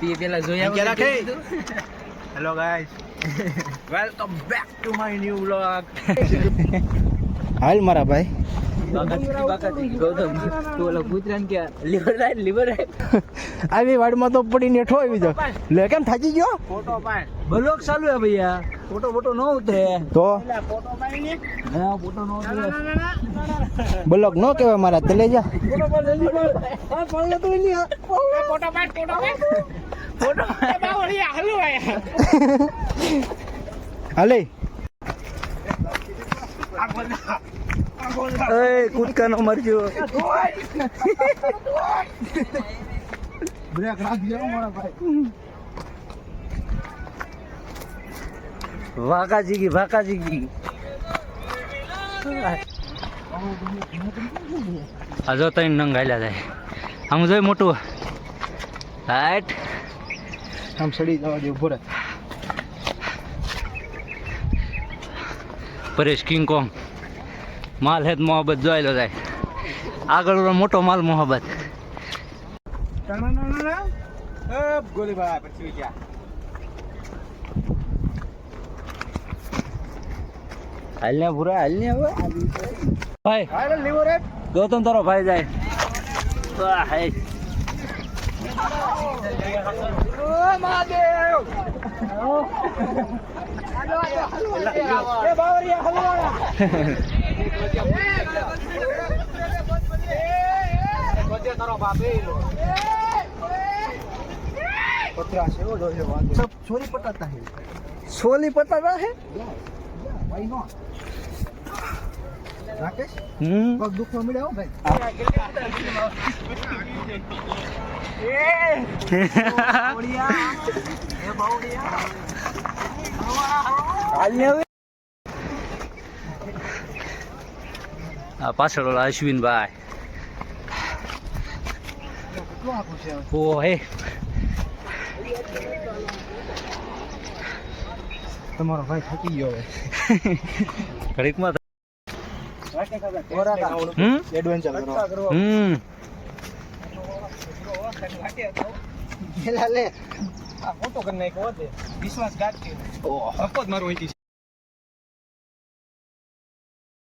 તે પેલા જોયા. Hello guys welcome back to my new vlog હાલ મારા ભાઈ. આવી વાડમાં તો પડીને આવી જાવ લે કેમ થાકી ગયો ફોટો પાડ બ્લોક ચાલુ હે ભૈયા ફોટો ફોટો ન ઉતરે. તો? ફોટો પાડી હા ફોટો ન ઉતરે. બ્લોક નો કહેવાય મારા તે લઈ જા. ફોટો પાડ ફોટો પાડ. ફોટો પાડ બાવળિયા હાલો એ કૂદકા નો મરજો બ્રેક મારા ભાઈ. વાકાજી જીગી વાકા જીગી આ જો તઈ નંગ હાલ્યા જાય આમ જોઈ મોટું. હાટ આમ સડી જવા દે ઊભો રહે પરેશ કિંગ કોંગ માલ હેત મોહબ્બત જોયેલો જાય. આગળ મોટો માલ મોહબ્બત. ગોલીબાર પછી ગયા હાલ ને પૂરા હાલ ને હવે? ભાઈ. હાલ લીવો રે. ગૌતમ તારો ભાઈ જાય. વાહ, હે. ઓ મહાદેવ. એ બાવળિયા હાલો પતરા છે ઓ જોજો સબ છોરી પટાતા હે. છોલી પટાતા હે? ભાઈ નો રાકેશ પગ દુખવા મળ્યા ભાઈ પાછળ ઓલા અશ્વિનભાઈ. ઓ હે તમારો ભાઈ થાકી ગયો હવે. ઘડીકમાં હમ? એડવેન્ચર કરવા હમ. પેલા લે. આ ફોટો કરી નાખ્યો હોતે. વિશ્વાસ ગાંઠી ઓહ. હપત મારું અહીંથી.